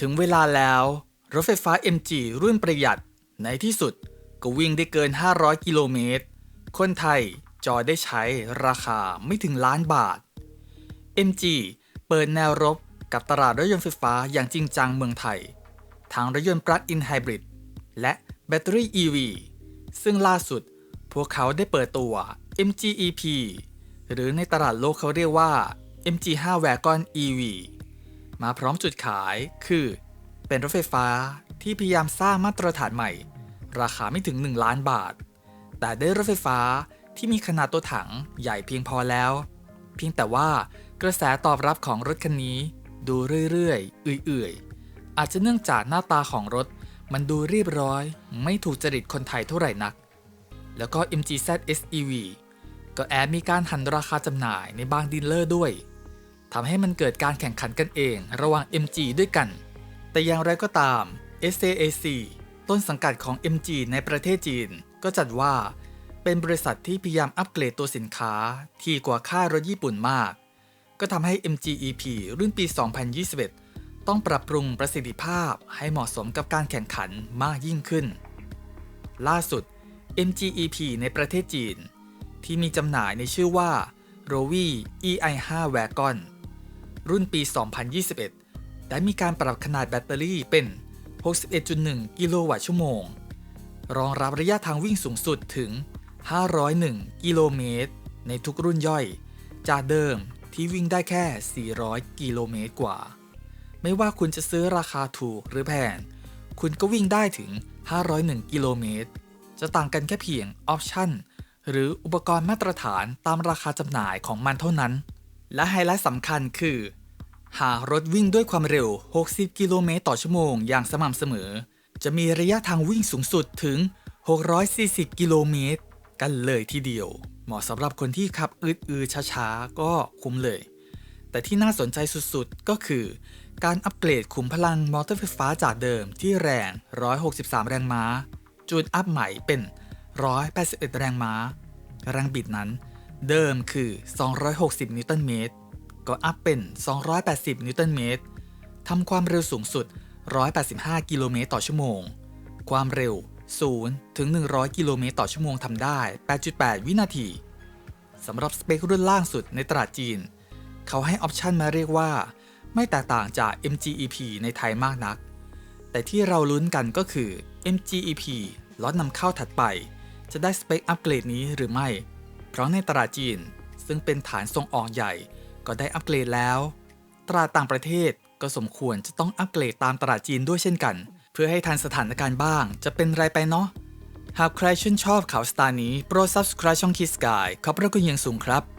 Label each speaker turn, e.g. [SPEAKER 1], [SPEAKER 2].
[SPEAKER 1] ถึงเวลาแล้ว รถไฟฟ้า MG รุ่นประหยัด ในที่สุดก็วิ่งได้เกิน 500 กิโลเมตร คนไทยจอยได้ใช้ราคาไม่ถึงล้านบาท MG เปิดแนวรบกับตลาดรถยนต์ไฟฟ้าอย่างจริงจังเมืองไทย ทั้งรถยนต์ปลั๊กอินไฮบริดและแบตเตอรี่ EV ซึ่งล่าสุดพวกเขาได้เปิดตัว MG EP หรือในตลาดโลกเขาเรียกว่า MG5 Wagon EV มาพร้อมจุดขายคือ เป็นรถไฟฟ้าที่พยายามสร้างมาตรฐานใหม่ ราคาไม่ถึง 1 ล้านบาท แต่ได้รถไฟฟ้าที่มีขนาดตัวถังใหญ่เพียงพอแล้ว เพียงแต่ว่ากระแสตอบรับของรถคันนี้ดูเรื่อยๆ เอื่อยๆ อาจจะเนื่องจากหน้าตาของรถมันดูเรียบร้อย ไม่ถูกจริตคนไทยเท่าไหร่นัก แล้วก็ MGZ SEV ก็แอบมีการหันราคาจำหน่ายในบางดีลเลอร์ด้วย ทำให้มันเกิดการแข่งขันกันเองระหว่าง MG ด้วยกัน แต่อย่างไรก็ตาม SAAC ต้นสังกัดของ MG ในประเทศจีน ก็จัดว่า เป็นบริษัทที่พยายามอัปเกรดตัวสินค้าที่กว่าค่ารถญี่ปุ่นมาก ก็ทำให้ MG EP รุ่นปี 2021 ต้องปรับปรุงประสิทธิภาพให้เหมาะสมกับการแข่งขันมากยิ่งขึ้น ล่าสุด MG EP ในประเทศจีน ที่มีจำหน่ายในชื่อว่า r o v i EI5 Wagon รุ่นปี 2021 ได้มีการปรับขนาดแบตเตอรี่เป็น 61.1 กิโลวัตต์ชั่วโมง รองรับระยะทางวิ่งสูงสุดถึง 501 กิโลเมตร ในทุกรุ่นย่อย จากเดิมที่วิ่งได้แค่ 400 กิโลเมตรกว่า ไม่ว่าคุณจะซื้อราคาถูกหรือแพง คุณก็วิ่งได้ถึง 501 กิโลเมตร จะต่างกันแค่เพียงออปชั่นหรืออุปกรณ์มาตรฐานตามราคาจำหน่ายของมันเท่านั้น และไฮไลท์สำคัญคือ หากรถวิ่งด้วยความเร็ว 60 กิโลเมตรต่อชั่วโมงอย่างสม่ำเสมอ จะมีระยะทางวิ่งสูงสุดถึง 640 กิโลเมตร กันเลยทีเดียว เหมาะสำหรับคนที่ขับอืดๆช้าๆ ก็คุ้มเลย แต่ที่น่าสนใจสุดๆ ก็คือ การอัปเกรดขุมพลังมอเตอร์ไฟฟ้าจากเดิมที่แรง 163 แรงม้า จูนอัพใหม่เป็น 181 แรงม้า แรงบิดนั้น เดิมคือ 260 นิวตันเมตร ก็อัพเป็น 280 นิวตันเมตรทำความเร็วสูงสุด 185 กิโลเมตรต่อชั่วโมง ความเร็ว 0 ถึง 100 กิโลเมตรต่อชั่วโมงทำได้ 8.8 วินาที สำหรับสเปครุ่นล่างสุดในตลาดจีน เขาให้ออปชันมาเรียกว่า ไม่แตกต่างจาก MG-EP ในไทยมากนัก แต่ที่เราลุ้นกันก็คือ MG-EP ล็อตนำเข้าถัดไป จะได้สเปคอัปเกรดนี้หรือไม่ เพราะในตลาดจีนซึ่งเป็นฐานส่งออกใหญ่ ก็ได้อัปเกรดแล้วตลาดต่างประเทศก็สมควรจะต้องอัปเกรดตามตลาดจีนด้วยเช่นกัน เพื่อให้ทันสถานการณ์บ้าง จะเป็นไรไปเนาะหากใครชื่นชอบข่าวสตาร์นี้โปรด subscribe ช่องคิสกายขอบพระคุณอย่างสูงครับ